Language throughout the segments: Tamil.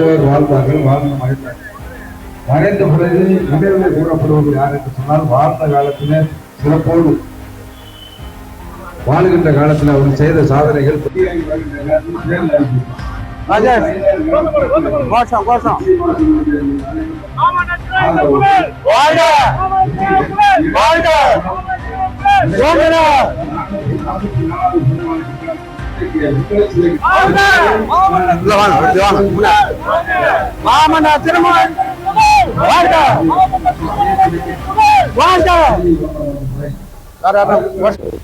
பேர் வாழ்ந்தார்கள் வாழ்ந்து மறைந்தார்கள் மறைந்த பிறகு நினைவுகளை கூறப்படுவது யார் என்று சொன்னால் வாழ்ந்த காலத்திலே சிறப்போடு வாழ்கின்ற காலத்தில் அவர் செய்த சாதனைகள் கோஷம் கோஷம் வாழ்க! வாழ்க! மாமன்னா திருமணம் வாழ்க வாழ்க வேற யாரும் கோஷம்.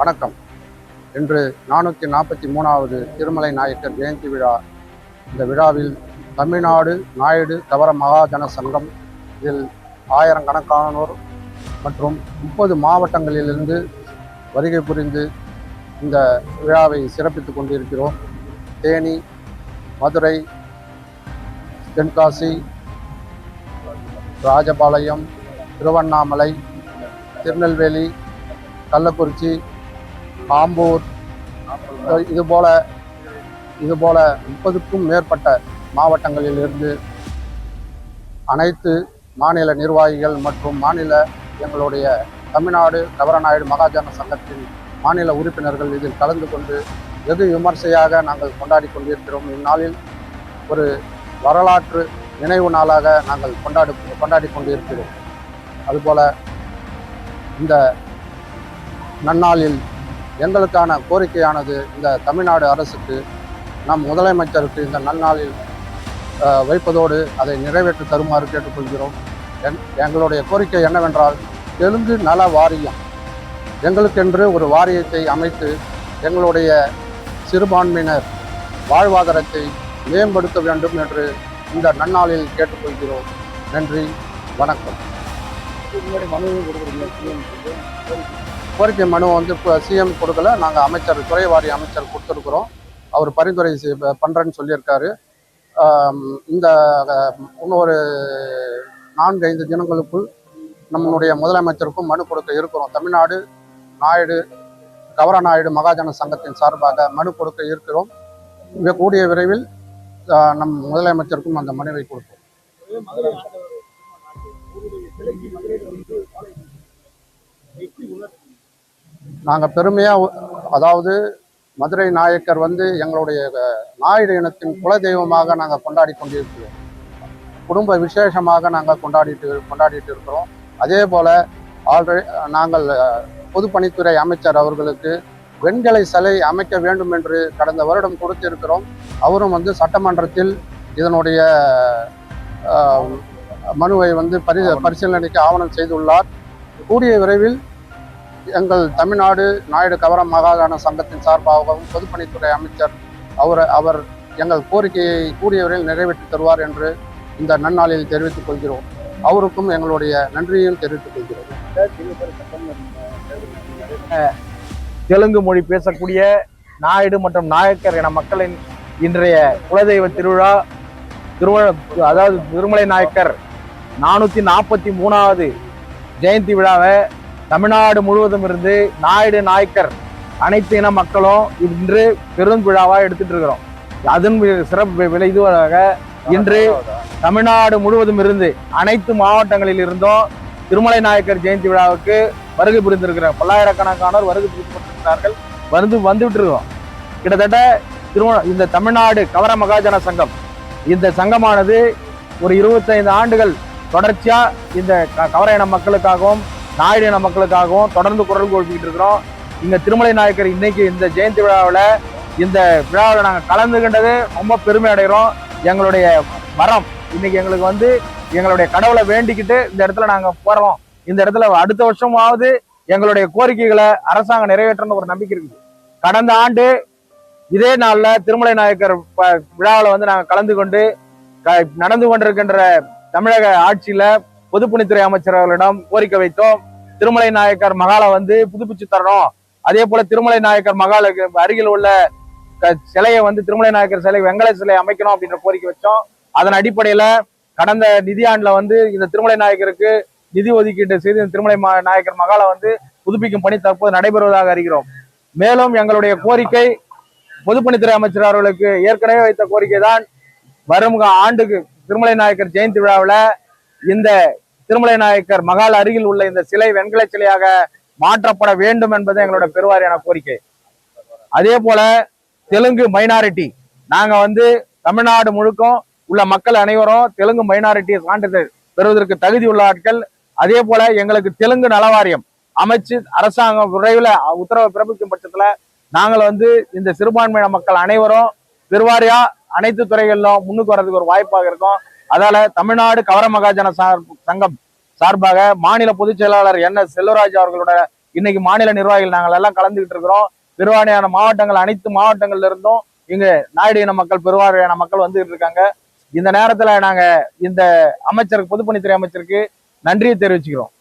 வணக்கம். இன்று நானூற்றி நாற்பத்தி மூணாவது திருமலை நாயக்கர் ஜெயந்தி விழா. இந்த விழாவில் தமிழ்நாடு நாயுடு தவர மகாஜன சங்கம் இதில் ஆயிரக்கணக்கானோர் மற்றும் முப்பது மாவட்டங்களிலிருந்து வருகை புரிந்து இந்த விழாவை சிறப்பித்துக் கொண்டிருக்கிறோம். தேனி மதுரை தென்காசி ராஜபாளையம் திருவண்ணாமலை திருநெல்வேலி கள்ளக்குறிச்சி ஆம்பூர் இது போல இது போல முப்பதுக்கும் மேற்பட்ட மாவட்டங்களிலிருந்து அனைத்து மாநில நிர்வாகிகள் மற்றும் மாநில எங்களுடைய தமிழ்நாடு கவரநாயுடு மகாஜன சங்கத்தின் மாநில உறுப்பினர்கள் இதில் கலந்து கொண்டு வெகு விமர்சையாக நாங்கள் கொண்டாடி கொண்டிருக்கிறோம். இந்நாளில் ஒரு வரலாற்று நினைவு நாளாக நாங்கள் கொண்டாடு கொண்டாடி கொண்டிருக்கிறோம். அதுபோல இந்த நன்னாளில் எங்களுக்கான கோரிக்கையானது இந்த தமிழ்நாடு அரசுக்கு நம் முதலமைச்சருக்கு இந்த நன்னாளில் வைப்பதோடு அதை நிறைவேற்றி தருமாறு கேட்டுக்கொள்கிறோம். என் எங்களுடைய கோரிக்கை என்னவென்றால் தெலுங்கு நல வாரியம். எங்களுக்கென்று ஒரு வாரியத்தை அமைத்து எங்களுடைய சிறுபான்மையினர் வாழ்வாதாரத்தை மேம்படுத்த வேண்டும் என்று இந்த நன்னாளில் கேட்டுக்கொள்கிறோம். நன்றி வணக்கம். கோரிக்கை மனு வந்து இப்போ சிஎம் கொடுக்கல. நாங்கள் அமைச்சர் துறை வாரிய அமைச்சர் கொடுத்துருக்குறோம். அவர் பரிந்துரை செய்- சொல்லியிருக்காரு. இந்த இன்னொரு நான்கு ஐந்து தினங்களுக்குள் நம்மளுடைய முதலமைச்சருக்கும் மனு கொடுக்க இருக்கிறோம். தமிழ்நாடு நாயுடு கவர நாயுடு மகாஜன சங்கத்தின் சார்பாக மனு கொடுக்க இருக்கிறோம். மிக கூடிய விரைவில் நம் முதலமைச்சருக்கும் அந்த மனுவை கொடுப்போம். நாங்கள் பெருமையாக அதாவது மதுரை நாயக்கர் வந்து எங்களுடைய நாயுடு இனத்தின் குலதெய்வமாக நாங்கள் கொண்டாடி கொண்டிருக்கிறோம். குடும்ப விசேஷமாக நாங்கள் கொண்டாடிட்டு கொண்டாடிட்டு இருக்கிறோம். அதே போல் ஆல்ரெடி நாங்கள் பொதுப்பணித்துறை அமைச்சர் அவர்களுக்கு வெண்கலை சிலை அமைக்க வேண்டும் என்று கடந்த வருடம் கொடுத்திருக்கிறோம். அவரும் வந்து சட்டமன்றத்தில் இதனுடைய மனுவை வந்து பரி பரிசீலனைக்கு ஆவணம் செய்துள்ளார். கூடிய விரைவில் எங்கள் தமிழ்நாடு நாயுடு கவர மாகாண சங்கத்தின் சார்பாகவும் பொதுப்பணித்துறை அமைச்சர் அவர் அவர் எங்கள் கோரிக்கையை கூடிய விரைவில் நிறைவேற்றி தருவார் என்று இந்த நன்னாளில் தெரிவித்துக் கொள்கிறோம். அவருக்கும் எங்களுடைய நன்றியும் தெரிவித்துக் கொள்கிறோம். தெலுங்கு மொழி பேசக்கூடிய நாயுடு மற்றும் நாயக்கர் என மக்களின் இன்றைய குலதெய்வ திருவிழா திருமண அதாவது திருமலை நாயக்கர் நானூற்றி நாற்பத்தி மூணாவது ஜெயந்தி விழாவை தமிழ்நாடு முழுவதும் இருந்து நாயுடு நாயக்கர் அனைத்து இன மக்களும் இன்று பெரும் எடுத்துட்டு இருக்கிறோம். அதன் சிறப்பு விலை இதுவாக இன்று தமிழ்நாடு முழுவதும் இருந்து அனைத்து மாவட்டங்களில் இருந்தும் திருமலை நாயக்கர் ஜெயந்தி விழாவுக்கு வருகை புரிந்திருக்கிறார் பல்லாயிரக்கணக்கானோர் வருகை புரிந்திருக்கிறார்கள் வந்து வந்துட்டு இருக்கோம். கிட்டத்தட்ட திருமண இந்த தமிழ்நாடு கவர மகாஜன சங்கம் இந்த சங்கமானது ஒரு இருபத்தைந்து ஆண்டுகள் தொடர்ச்சியாக இந்த க- கவர இன மக்களுக்காகவும் நாயுடு மக்களுக்காகவும் தொடர்ந்து குரல் கொடுத்துக்கிட்டு இருக்கிறோம். இங்கே திருமலை நாயக்கர் இன்னைக்கு இந்த ஜெயந்தி விழாவில் இந்த விழாவில் நாங்கள் கலந்துகின்றது ரொம்ப பெருமை அடைகிறோம். எங்களுடைய வரம் இன்னைக்கு எங்களுக்கு வந்து எங்களுடைய கடவுளை வேண்டிக்கிட்டு இந்த இடத்துல நாங்கள் போகிறோம் இந்த இடத்துல அடுத்த வருஷமாவது எங்களுடைய கோரிக்கைகளை அரசாங்கம் நிறைவேற்றணும் ஒரு நம்பிக்கை இருக்குது. கடந்த ஆண்டு இதே நாளில் திருமலை நாயக்கர் ப- விழாவில் வந்து நாங்கள் கலந்து கொண்டு க- நடந்து கொண்டிருக்கின்ற தமிழக ஆட்சியில் பொதுப்பணித்துறை அமைச்சர் அவர்களிடம் கோரிக்கை வைத்தோம். திருமலை நாயக்கர் மகாலை வந்து புதுப்பிச்சு தரணும். அதே போல திருமலை நாயக்கர் மகாலுக்கு அருகில் உள்ள சிலையை வந்து திருமலை நாயக்கர் சிலை வெங்கல சிலை அமைக்கணும் அப்படின்ற கோரிக்கை வச்சோம். அதன் அடிப்படையில கடந்த நிதியாண்டுல வந்து இந்த திருமலை நாயக்கருக்கு நிதி ஒதுக்கீட்டு செய்து இந்த திருமலை மா- நாயக்கர் மகாலை வந்து புதுப்பிக்கும் பணி தற்போது நடைபெறுவதாக அறிகிறோம். மேலும் எங்களுடைய கோரிக்கை பொதுப்பணித்துறை அமைச்சர் அவர்களுக்கு ஏற்கனவே வைத்த கோரிக்கை தான் வரும் ஆண்டுக்கு திருமலை நாயக்கர் ஜெயந்தி விழாவில் இந்த திருமலை நாயக்கர் மகால் அருகில் உள்ள இந்த சிலை வெண்கல சிலையாக மாற்றப்பட வேண்டும் என்பது எங்களோட பெருவாரியான கோரிக்கை. அதே போல தெலுங்கு மைனாரிட்டி நாங்க வந்து தமிழ்நாடு முழுக்கும் உள்ள மக்கள் அனைவரும் தெலுங்கு மைனாரிட்டி சான்றிதழ் பெறுவதற்கு தகுதி உள்ள ஆட்கள். அதே போல எங்களுக்கு தெலுங்கு நலவாரியம் அமைச்சு அரசாங்கம் விரைவில் உத்தரவு பிறப்பிக்கும் பட்சத்துல நாங்கள் வந்து இந்த சிறுபான்மையின மக்கள் அனைவரும் பெருவாரியா அனைத்து துறைகளிலும் முன்னுக்கு வர்றதுக்கு ஒரு வாய்ப்பாக இருக்கும். அதால தமிழ்நாடு கவர மகாஜன சார் சங்கம் சார்பாக மாநில பொதுச் செயலாளர் என் எஸ் செல்வராஜ் அவர்களோட இன்னைக்கு மாநில நிர்வாகிகள் நாங்கள் எல்லாம் கலந்துகிட்டு இருக்கிறோம். பெருவாரியான மாவட்டங்கள் அனைத்து மாவட்டங்கள்ல இருந்தும் இங்க நாயுடு இன மக்கள் பெருவாரியான மக்கள் வந்துகிட்டு இருக்காங்க. இந்த நேரத்துல நாங்க இந்த அமைச்சருக்கு பொதுப்பணித்துறை அமைச்சருக்கு நன்றியை தெரிவிச்சுக்கிறோம்.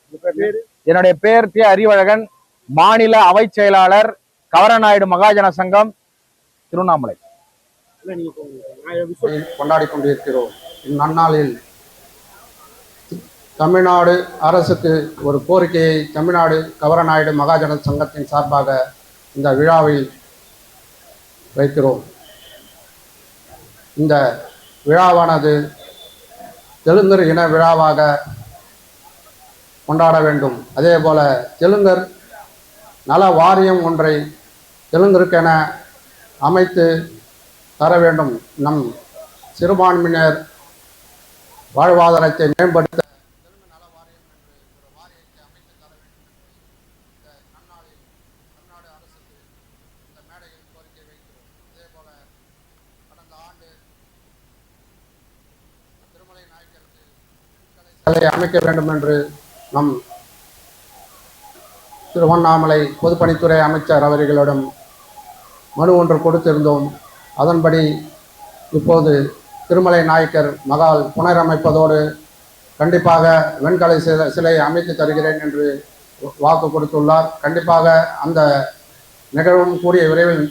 என்னுடைய பேர் டி அறிவழகன். மாநில அவை செயலாளர் கவரநாயுடு மகாஜன சங்கம் திருவண்ணாமலை. கொண்டாடி கொண்டிருக்கிறோம். இந்நன்னாளில் தமிழ்நாடு அரசுக்கு ஒரு கோரிக்கையை தமிழ்நாடு கவரநாயுடு மகாஜன சங்கத்தின் சார்பாக இந்த விழாவில் வைக்கிறோம். இந்த விழாவானது தெலுங்கர் இன விழாவாக கொண்டாட வேண்டும். அதே போல தெலுங்கர் நல வாரியம் ஒன்றை தெலுங்கருக்கென அமைத்து தர வேண்டும். நம் சிறுபான்மையினர் வாழ்வாதாரத்தை மேம்படுத்த அமைக்க வேண்டும் என்று நம் திருவண்ணாமலை பொதுப்பணித்துறை அமைச்சர் அவர்களிடம் மனு ஒன்று கொடுத்திருந்தோம். அதன்படி இப்போது திருமலை நாயக்கர் மகால் புனரமைப்பதோடு கண்டிப்பாக வெண்கலை சிலை சிலை அமைத்து தருகிறேன் என்று வாக்கு கொடுத்துள்ளார். கண்டிப்பாக அந்த நிகழ்வும் கூடிய விரைவில்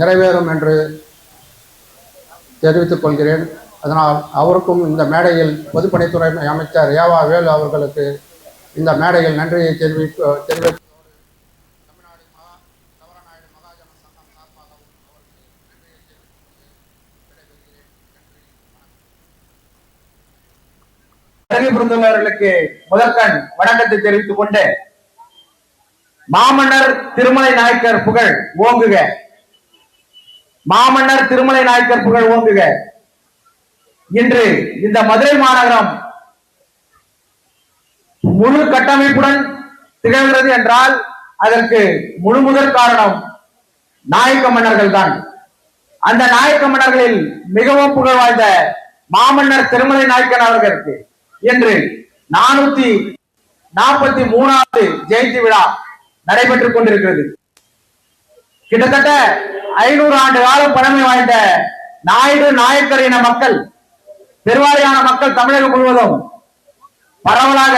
நிறைவேறும் என்று தெரிவித்துக் கொள்கிறேன். அதனால் அவருக்கும் இந்த மேடையில் பொதுப்பணித்துறை அமைச்சர் ஏவா வேலு அவர்களுக்கு இந்த மேடையில் நன்றியை தெரிவிக்க தெரிவித்து வருகை புரிந்துள்ளவர்களுக்கு முதற்கண் வணக்கத்தை தெரிவித்துக் கொண்டு மாமன்னர் திருமலை நாயக்கர் புகழ் ஓங்குக. மாமன்னர் திருமலை நாயக்கர் புகழ் ஓங்குக. இன்று இந்த மதுரை மாநகரம் முழு கட்டமைப்புடன் திகழ்கிறது என்றால் அதற்கு முழு முதல் காரணம் நாயக்க மன்னர்கள் தான். அந்த நாயக்க மன்னர்களில் மிகவும் புகழ் வாய்ந்த மாமன்னர் திருமலை நாயக்கன் அவர்களுக்கு என்று நானூத்தி நாற்பத்தி மூணாவது ஜெயந்தி விழா நடைபெற்றுக் கொண்டிருக்கிறது. கிட்டத்தட்ட ஐநூறு ஆண்டு காலம் பழமை வாய்ந்த நாயுடு நாயக்கர் இன மக்கள் பெருவாரியான மக்கள் தமிழகம் முழுவதும் பரவலாக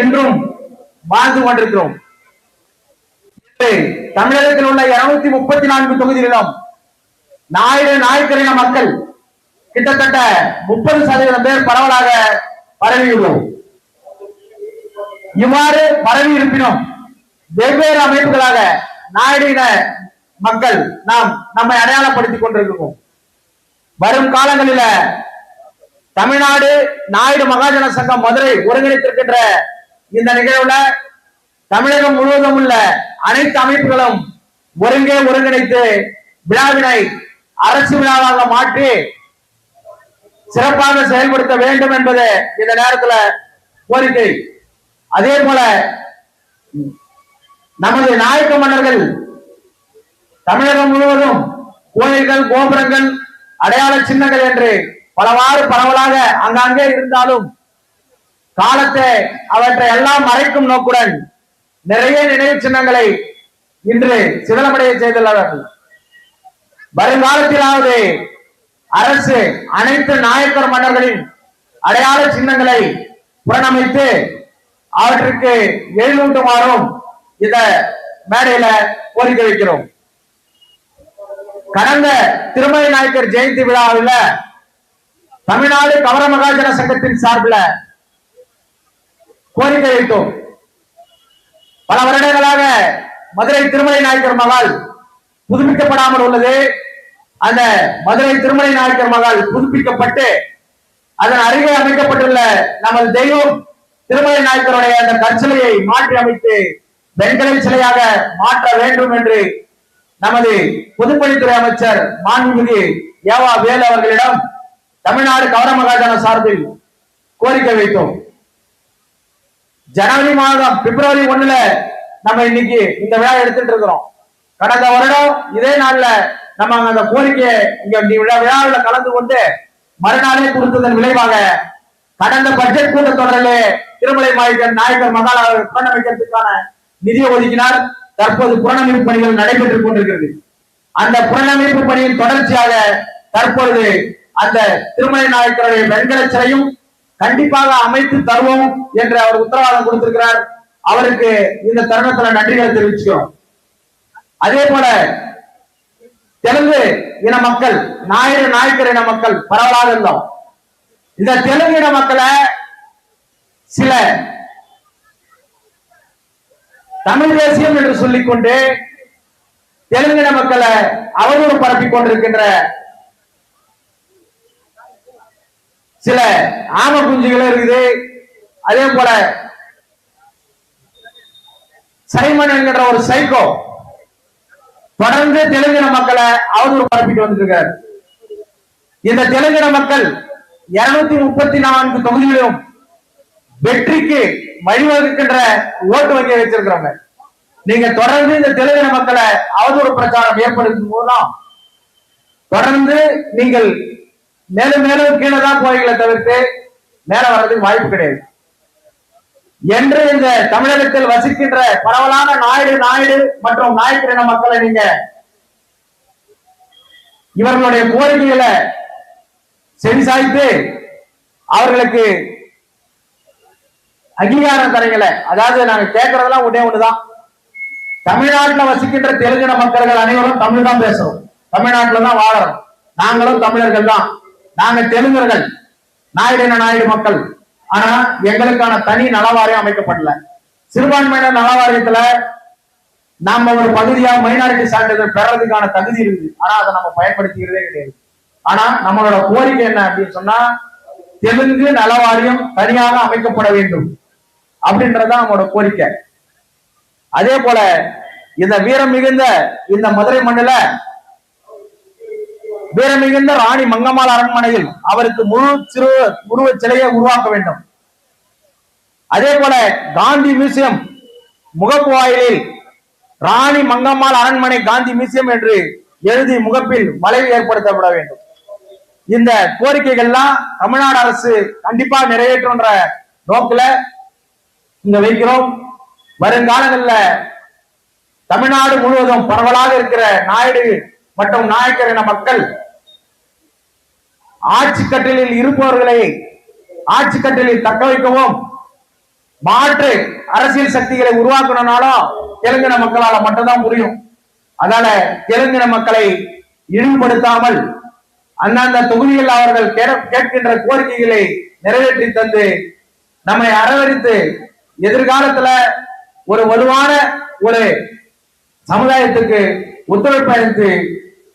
இன்றும் வாழ்ந்து கொண்டிருக்கிறோம். தமிழகத்தில் உள்ள இருநூத்தி முப்பத்தி நான்கு தொகுதிகளிலும் நாயுடு நாயக்கர் இன மக்கள் கிட்டத்தட்ட முப்பது சதவீதம் பேர் பரவலாக பரவியுள்ளோம் இவ்வாறு பரவி இருப்பினும் வெவ்வேறு அமைப்புகளாக நாடின மக்கள் நாம் நம்மை அடையாளப்படுத்திக் கொண்டிருக்கிறோம் வரும் காலங்களில தமிழ்நாடு நாயுடு மகாஜன சங்கம் மதுரை ஒருங்கிணைத்திருக்கின்ற இந்த நிகழ்வுல தமிழகம் முழுவதும் உள்ள அனைத்து அமைப்புகளும் ஒருங்கே ஒருங்கிணைத்து விழாவினை அரசு விழாவாக மாற்றி சிறப்பாக செயல்படுத்த வேண்டும் என்பது இந்த நேரத்துல கோரிக்கை. அதே போல நமது நாயக்க மன்னர்கள் தமிழகம் முழுவதும் கோயில்கள் கோபுரங்கள் அடையாள சின்னங்கள் என்று பலவாறு பரவலாக அங்கங்கே இருந்தாலும் காலத்தை அவற்றை எல்லாம் மறைக்கும் நோக்குடன் நிறைய நினைவு சின்னங்களை இன்று சிதலமடைய செய்துள்ளார்கள். வருங்காலத்திலாவது அரசு அனைத்து நாயக்கர் மன்னர்களின் அடையாள சின்னங்களை புறணமைத்து அவற்றுக்கு எழுந்தூட்டுமாறும் இத மேடையில கோரிக்கை வைக்கிறோம். கடந்த திருமலை நாயக்கர் ஜெயந்தி விழாவில் தமிழ்நாடு கவர மகாஜன சங்கத்தின் சார்பில் கோரிக்கை வைத்தோம். பல வருடங்களாக மதுரை திருமலை நாயக்கர் மகால் புதுப்பிக்கப்படாமல் உள்ளது. அந்த மதுரை திருமலை நாயக்கர் மகால் புதுப்பிக்கப்பட்டு அதன் அருகே அமைக்கப்பட்டுள்ள நமது தெய்வம் திருமலை நாயக்கருடைய அந்த கற்சிலையை மாற்றி அமைத்து வெண்கலை சிலையாக மாற்ற வேண்டும் என்று நமது பொதுப்பணித்துறை அமைச்சர் மாண்புமிகு ஏவா வேலு அவர்களிடம் தமிழ்நாடு கவரமகாஜன சார்பில் கோரிக்கை வைத்தோம். ஜனவரி மாதம் பிப்ரவரி ஒண்ணுல நம்ம இன்னைக்கு இந்த விழா எடுத்துட்டு இருக்கிறோம். கடந்த வருடம் இதே நாள்ல நம்ம அந்த கோரிக்கையை இங்க விழா விழாவில் கலந்து கொண்டு மறுநாளே கொடுத்ததன் விளைவாக கடந்த பட்ஜெட் கூட்டத்தொடரிலே திருமலை நாயக்கர் நாயக்கர் மகால் அவர்கள் புனரமைக்கிறதுக்கான நிதியை ஒதுக்கினார். தற்போது புனரமைப்பு பணிகள் நடைபெற்றுக் கொண்டிருக்கிறது. அந்த புனரமைப்பு பணியின் தொடர்ச்சியாக தற்பொழுது அந்த திருமலை நாயக்கருடைய வெண்கல சிலையும் கண்டிப்பாக அமைத்து தருவோம் என்று அவர் உத்தரவாதம் கொடுத்திருக்கிறார். அவருக்கு இந்த தருணத்துல நன்றிகளை தெரிவிச்சுக்கிறோம். அதே போல தெலுங்கு இன மக்கள் நாயுடு நாயக்கர் இன மக்கள் பரவலாக இருந்தோம். இந்த தெலுங்கு இன மக்களை சில தமிழ் தேசியம் என்று சொல்லிக்கொண்டு தெலுங்கின மக்களை அவதூறு பரப்பிக் கொண்டிருக்கின்ற சில ஆம குஞ்சுகள் இருக்குது. அதே போல சைமன் என்கின்ற ஒரு சைக்கோ தொடர்ந்து தெலுங்கின மக்களை அவதூறு பரப்பிட்டு வந்திருக்காரு. இந்த தெலுங்கின மக்கள் இருநூத்தி முப்பத்தி நான்கு தொகுதிகளிலும் வெற்றிக்கு வழிவகுக்கின்ற ஓட்டு வங்கியை வச்சிருக்கிறாங்க நீங்க தொடர்ந்து இந்த தெலுங்கின மக்களை அவதூறு பிரச்சாரம் ஏற்படுத்தும் போதுதான் தொடர்ந்து நீங்கள் மேலும் மேலும் கீழே தான் போவீங்களே தவிர்த்து மேல வர்றதுக்கு வாய்ப்பு கிடையாது. என்று இந்த தமிழகத்தில் வசிக்கின்ற பரவலான நாயுடு நாயுடு மற்றும் நாயக்கிரண இன மக்களை நீங்க இவர்களுடைய கோரிக்கைகளை செவிசாய்த்து அவர்களுக்கு அங்கீகாரம் தரீங்கள. அதாவது நாங்க கேட்கறதெல்லாம் ஒன்றே ஒண்ணுதான். தமிழ்நாட்டுல வசிக்கின்ற தெலுங்கின மக்கள்கள் அனைவரும் தமிழ் தான் பேசுறோம். தமிழ்நாட்டுல தான் வாழறோம். நாங்களும் தமிழர்கள் தான். நாங்க தெலுங்கர்கள். நாயுடு நாயுடு மக்கள்? ஆனா எங்களுக்கான தனி நலவாரியம் அமைக்கப்படல. சிறுபான்மையினர் நலவாரியத்துல நாம ஒரு பகுதியா மைனாரிட்டி சான்றிதழ் பெறறதுக்கான தகுதி இருக்குது. ஆனா அதை நம்ம பயன்படுத்திக்கிறதே கிடையாது. ஆனா நம்மளோட கோரிக்கை என்ன அப்படின்னு சொன்னா தெலுங்கு நலவாரியம் தனியாக அமைக்கப்பட வேண்டும். அப்படின்றதுதான் நம்மளோட கோரிக்கை. அதே போல இந்த வீரம் மிகுந்த இந்த மதுரை மண்ணில வீரமிகுந்த ராணி மங்கம்மாள் அரண்மனையில் அவருக்கு முழு சிறு உருவ சிலையை உருவாக்க வேண்டும். அதே போல காந்தி மியூசியம் முகப்பு வாயிலில் ராணி மங்கம்மாள் அரண்மனை காந்தி மியூசியம் என்று எழுதி முகப்பில் வளைவு ஏற்படுத்தப்பட வேண்டும். இந்த கோரிக்கைகள்லாம் தமிழ்நாடு அரசு கண்டிப்பா நிறைவேற்றும்ன்ற நோக்கில இங்க வைக்கிறோம். வருங்காலங்கள்ல தமிழ்நாடு முழுவதும் பரவலாக இருக்கிற நாயுடு மற்றும் நாயக்கர் இன மக்கள் ஆட்சி கட்டலில் இருப்பவர்களை ஆட்சி கட்டலில் தக்க வைக்கவும். மாற்று அரசியல் சக்திகளை உருவாக்கணும்னாலும் தெலுங்கின மக்களால மட்டும்தான் புரியும். அதனால தெலுங்கின மக்களை இழிவுபடுத்தாமல் அந்தந்த தொகுதியில் அவர்கள் கேட்கின்ற கோரிக்கைகளை நிறைவேற்றி தந்து நம்மை அரவணைத்து எதிர்காலத்துல ஒரு வலுவான ஒரு சமுதாயத்துக்கு ஒத்துழைப்பு அளித்து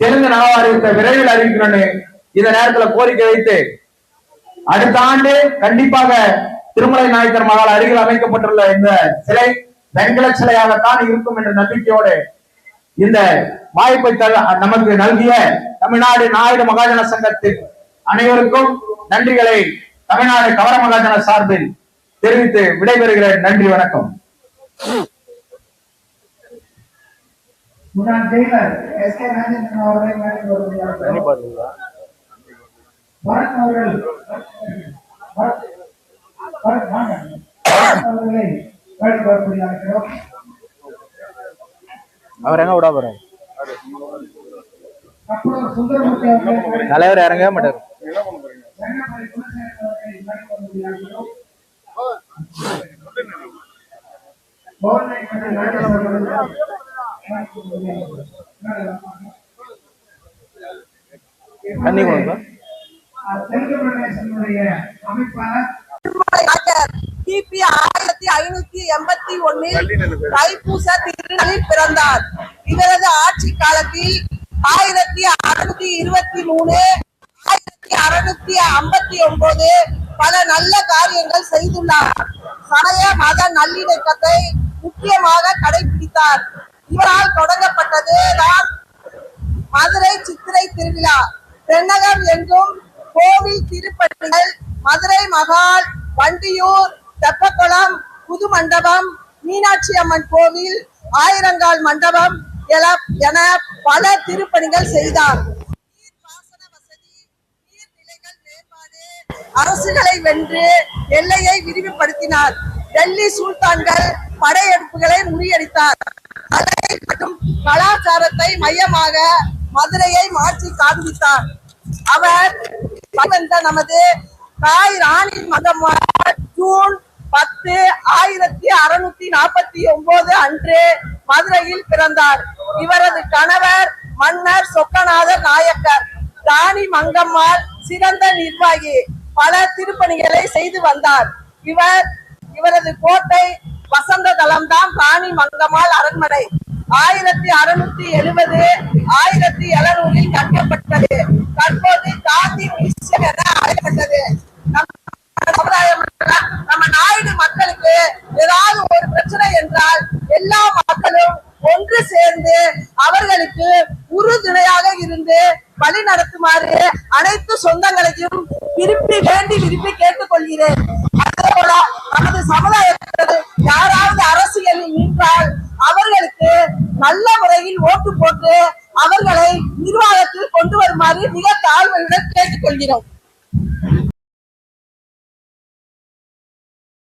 தெலுங்கு நலவாரியத்தை விரைவில் அறிவிக்கணும்னு இந்த நேரத்துல கோரிக்கை வைத்து அடுத்த ஆண்டு கண்டிப்பாக திருமலை நாயக்கர் மகால் அருகில் அமைக்கப்பட்டுள்ள இந்த சிலை வெண்கல சிலையாகத்தான் இருக்கும் என்ற நம்பிக்கையோடு இந்த வாய்ப்பை நமக்கு நல்கிய தமிழ்நாடு நாயுடு மகாஜன சங்கத்தின் அனைவருக்கும் நன்றிகளை தமிழ்நாடு கவர மகாஜன சார்பில் தெரிவித்து விடைபெறுகிறேன். நன்றி வணக்கம். பரத் அவர்கள். பரத் வாங்க. அவர்களை அழைக்கிறோம். அவர் எங்க விட போறாரு? தலைவர் இறங்கவே மாட்டாரு. தண்ணி கொடுங்க கிபி ஆயிரத்தி ஐநூத்தி எண்பத்தி ஒன்னில் தைப்பூச திருநாளில் பிறந்தார். இவரது ஆட்சி காலத்தில் ஆயிரத்தி அறுநூத்தி இருபத்தி மூணு ஆயிரத்தி அறுநூத்தி ஐம்பத்தி ஒன்பது பல நல்ல காரியங்கள் செய்துள்ளார். சமய மத நல்லிணக்கத்தை முக்கியமாக கடைபிடித்தார். இவரால் தொடங்கப்பட்டது தான் மதுரை சித்திரை திருவிழா. தென்னகம் என்றும் கோவில் திருப்பணிகள் மதுரை மகால் வண்டியூர் தெப்பக்குளம் புது மண்டபம் மீனாட்சி அம்மன் கோவில் ஆயிரங்கால் மண்டபம் என பல திருப்பணிகள் செய்தார். வசதி, மேம்பாடு, அரசுகளை வென்று எல்லையை விரிவுபடுத்தினார். டெல்லி சுல்தான்கள் படையெடுப்புகளை முறியடித்தார். கலை மற்றும் கலாச்சாரத்தை மையமாக மதுரையை மாற்றி காண்பித்தார். அவர் வந்த நமது தாய் ராணி மதம் ஜூன் பத்து ஆயிரத்தி அறுநூத்தி நாற்பத்தி ஒன்பது அன்று மதுரையில் பிறந்தார். இவரது கணவர் மன்னர் சொக்கநாத நாயக்கர். ராணி மங்கம்மாள் சிறந்த நிர்வாகி. பல திருப்பணிகளை செய்து வந்தார். இவர் இவரது கோட்டை வசந்த தளம்தான் ராணி மங்கம்மாள் அரண்மனை. ஆயிரத்தி அறுநூத்தி எழுபது ஆயிரத்தி எழுநூறில் கட்டப்பட்டது. தற்போது காந்தி மியூசியம் என அழைக்கப்பட்டது. சமுதாயம் நம்ம நாயுடு மக்களுக்கு ஏதாவது ஒரு பிரச்சனை என்றால் எல்லா மக்களும் ஒன்று சேர்ந்து அவர்களுக்கு உறுதுணையாக இருந்து வழி நடத்துமாறு அனைத்து சொந்தங்களையும் விரும்பி வேண்டி விரும்பி கேட்டுக்கொள்கிறேன்.